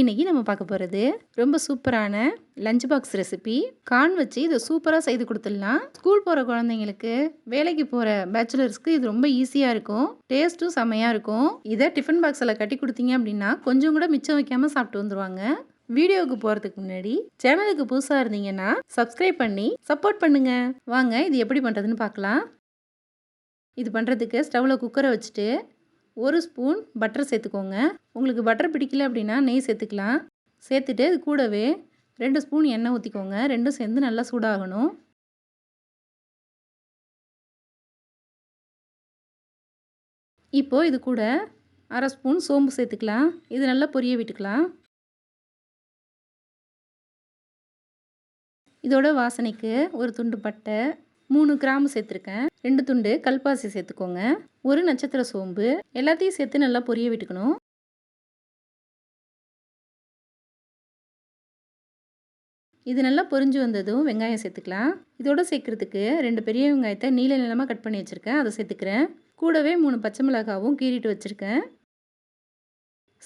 இன்றைக்கி நம்ம பார்க்க போகிறது ரொம்ப சூப்பரான லஞ்ச் பாக்ஸ் ரெசிபி கார்ன் வச்சு இதை சூப்பராக செய்து கொடுத்துடலாம். ஸ்கூல் போகிற குழந்தைங்களுக்கு வேலைக்கு போகிற பேச்சுலர்ஸ்க்கு இது ரொம்ப ஈஸியாக இருக்கும். டேஸ்ட்டும் செம்மையாக இருக்கும். இதை டிஃபன் பாக்ஸில் கட்டி கொடுத்தீங்க அப்படின்னா கொஞ்சம் கூட மிச்சம் வைக்காமல் சாப்பிட்டு வந்துடுவாங்க வீடியோவுக்கு போகிறதுக்கு முன்னாடி சேனலுக்கு புதுசாக இருந்தீங்கன்னா சப்ஸ்கிரைப் பண்ணி சப்போர்ட் பண்ணுங்க. வாங்க இது எப்படி பண்ணுறதுன்னு பார்க்கலாம். இது பண்ணுறதுக்கு ஸ்டவ்வில் குக்கரை வச்சுட்டு ஒரு ஸ்பூன் பட்டர் சேர்த்துக்கோங்க. உங்களுக்கு பட்டர் பிடிக்கல அப்படின்னா நெய் சேர்த்துக்கலாம். சேர்த்துட்டு இது கூடவே ரெண்டு ஸ்பூன் எண்ணெய் ஊற்றிக்கோங்க ரெண்டும் சேர்ந்து நல்லா சூடாகணும். இப்போது இது கூட அரை ஸ்பூன் சோம்பு சேர்த்துக்கலாம். இது நல்லா பொரிய விட்டுக்கலாம். இதோட வாசனைக்கு ஒரு துண்டு பட்டை மூணு கிராம்பு சேர்த்துருக்கேன். ரெண்டு துண்டு கல்பாசி சேர்த்துக்கோங்க. ஒரு நட்சத்திர சோம்பு. எல்லாத்தையும் சேர்த்து நல்லா பொரிய விட்டுக்கணும். இது நல்லா பொரிஞ்சு வந்ததும் வெங்காயம் சேர்த்துக்கலாம். இதோட சேர்க்குறதுக்கு ரெண்டு பெரிய வெங்காயத்தை நீல நிலமாக கட் பண்ணி வச்சுருக்கேன். அதை சேர்த்துக்கிறேன். கூடவே மூணு பச்சை மிளகாவும் கீறிட்டு வச்சுருக்கேன்.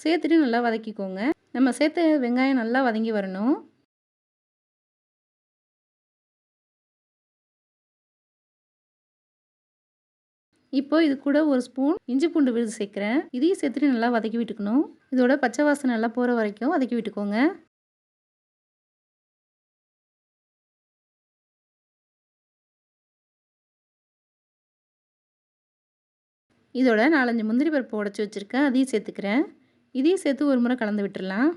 சேர்த்துட்டு நல்லா வதக்கிக்கோங்க. நம்ம சேர்த்த வெங்காயம் நல்லா வதங்கி வரணும். இப்போ இது கூட ஒரு ஸ்பூன் இஞ்சி பூண்டு விழுது சேர்க்குறேன். இதையும் சேர்த்துட்டு நல்லா வதக்கி விட்டுக்கணும். இதோட பச்சை வாசனை நல்லா போகிற வரைக்கும் வதக்கி விட்டுக்கோங்க. இதோட நாலஞ்சு முந்திரி பருப்பு உடச்சி வச்சுருக்கேன். அதையும் சேர்த்துக்கிறேன். இதையும் சேர்த்து ஒரு முறை கலந்து விட்டுடலாம்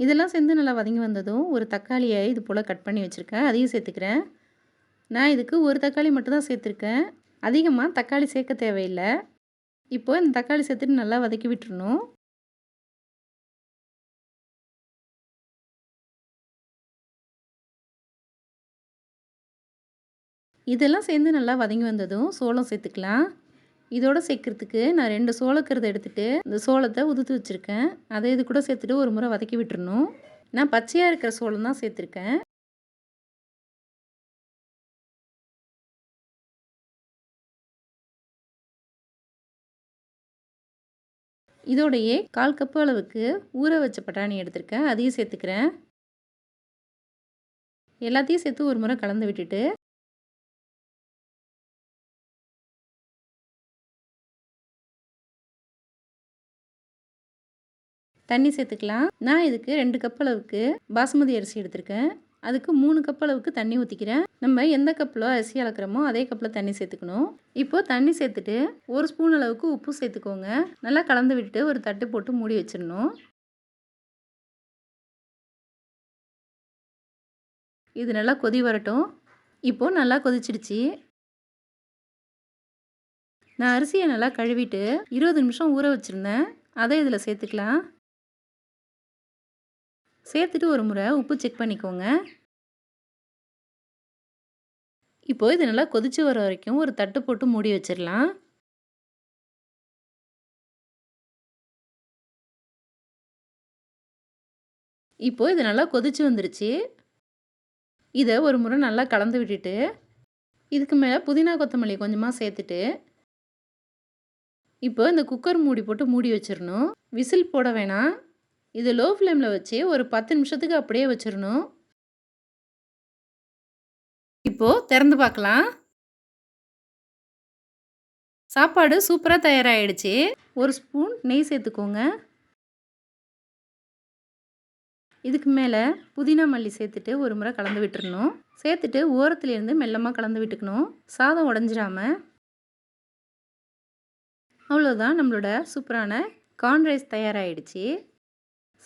இதெல்லாம் சேர்ந்து நல்லா வதங்கி வந்ததும் ஒரு தக்காளியை இது போல் கட் பண்ணி வச்சுருக்கேன். அதையும் சேர்த்துக்கிறேன். நான் இதுக்கு ஒரு தக்காளி மட்டும்தான் சேர்த்துருக்கேன். அதிகமாக தக்காளி சேர்க்க தேவையில்லை. இப்போது இந்த தக்காளி சேர்த்துட்டு நல்லா வதக்கி விட்டுருணும் இதெல்லாம் சேர்ந்து நல்லா வதங்கி வந்ததும் சோளம் சேர்த்துக்கலாம். இதோட சேர்க்குறதுக்கு நான் ரெண்டு சோளக்கருதை எடுத்துகிட்டு இந்த சோளத்தை உதுத்து வச்சுருக்கேன். அதை இது கூட சேர்த்துட்டு ஒரு முறை வதக்கி விட்டுருணும் நான் பச்சையாக இருக்கிற சோளம் தான் சேர்த்துருக்கேன். இதோடையே கால் கப்பு அளவுக்கு ஊற வச்ச பட்டாணி எடுத்திருக்கேன். அதையும் சேர்த்துக்கிறேன். எல்லாத்தையும் சேர்த்து ஒரு முறை கலந்து விட்டுட்டு தண்ணி சேர்த்துக்கலாம். நான் இதுக்கு ரெண்டு கப் அளவுக்கு பாசுமதி அரிசி எடுத்திருக்கேன். அதுக்கு மூணு கப் அளவுக்கு தண்ணி ஊற்றிக்கிறேன் நம்ம எந்த கப்பில் அரிசி அளக்குறோமோ அதே கப்பில் தண்ணி சேர்த்துக்கணும். இப்போது தண்ணி சேர்த்துட்டு ஒரு ஸ்பூன் அளவுக்கு உப்பு சேர்த்துக்கோங்க. நல்லா கலந்து விட்டுட்டு ஒரு தட்டு போட்டு மூடி வச்சிடணும். இது நல்லா கொதி வரட்டும். இப்போது நல்லா கொதிச்சிடுச்சு. நான் அரிசியை நல்லா கழுவிட்டு இருபது நிமிஷம் ஊற வச்சுருந்தேன். அதை இதில் சேர்த்துக்கலாம். சேர்த்துட்டு ஒரு முறை உப்பு செக் பண்ணிக்கோங்க. இப்போது இது நல்லா கொதித்து வர வரைக்கும் ஒரு தட்டு போட்டு மூடி வச்சிடலாம் இப்போது இது நல்லா கொதித்து வந்துருச்சு. இதை ஒரு முறை நல்லா கலந்து விட்டுட்டு இதுக்கு மேலே புதினா கொத்தமல்லி கொஞ்சமாக சேர்த்துட்டு இப்போ இந்த குக்கர் மூடி போட்டு மூடி வச்சிடணும் விசில் போட வேணாம். இது லோ ஃப்ளேமில் வச்சு ஒரு பத்து நிமிஷத்துக்கு அப்படியே வச்சிடணும் இப்போது திறந்து பார்க்கலாம். சாப்பாடு சூப்பராக தயாராகிடுச்சு ஒரு ஸ்பூன் நெய் சேர்த்துக்கோங்க. இதுக்கு மேலே புதினா மல்லி சேர்த்துட்டு ஒரு முறை கலந்து விட்டுறணும். சேர்த்துட்டு ஓரத்துலேருந்து மெல்லமாக கலந்து விட்டுக்கணும். சாதம் உடஞ்சிடாமல் அவ்வளோதான் நம்மளோட சூப்பரான கார்ன் ரைஸ் தயாராகிடுச்சு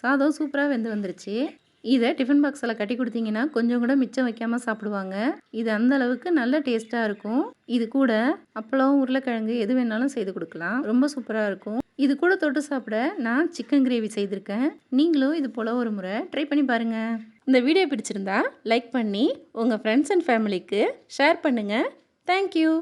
சாதம் சூப்பராக வெந்து வந்துருச்சு. இதை டிஃபன் பாக்ஸில் கட்டி கொடுத்தீங்கன்னா கொஞ்சம் கூட மிச்சம் வைக்காமல் சாப்பிடுவாங்க. இது அந்த அளவுக்கு நல்ல டேஸ்ட்டாக இருக்கும். இது கூட அப்பளம் உருளைக்கிழங்கு எது வேணாலும் செய்து கொடுக்கலாம். ரொம்ப சூப்பராக இருக்கும். இது கூட தொட்டு சாப்பிட நான் சிக்கன் கிரேவி செய்திருக்கேன். நீங்களும் இது போல் ஒரு முறை ட்ரை பண்ணி பாருங்கள் இந்த வீடியோ பிடிச்சிருந்தா லைக் பண்ணி உங்கள் ஃப்ரெண்ட்ஸ் அண்ட் ஃபேமிலிக்கு ஷேர் பண்ணுங்கள் தேங்க்யூ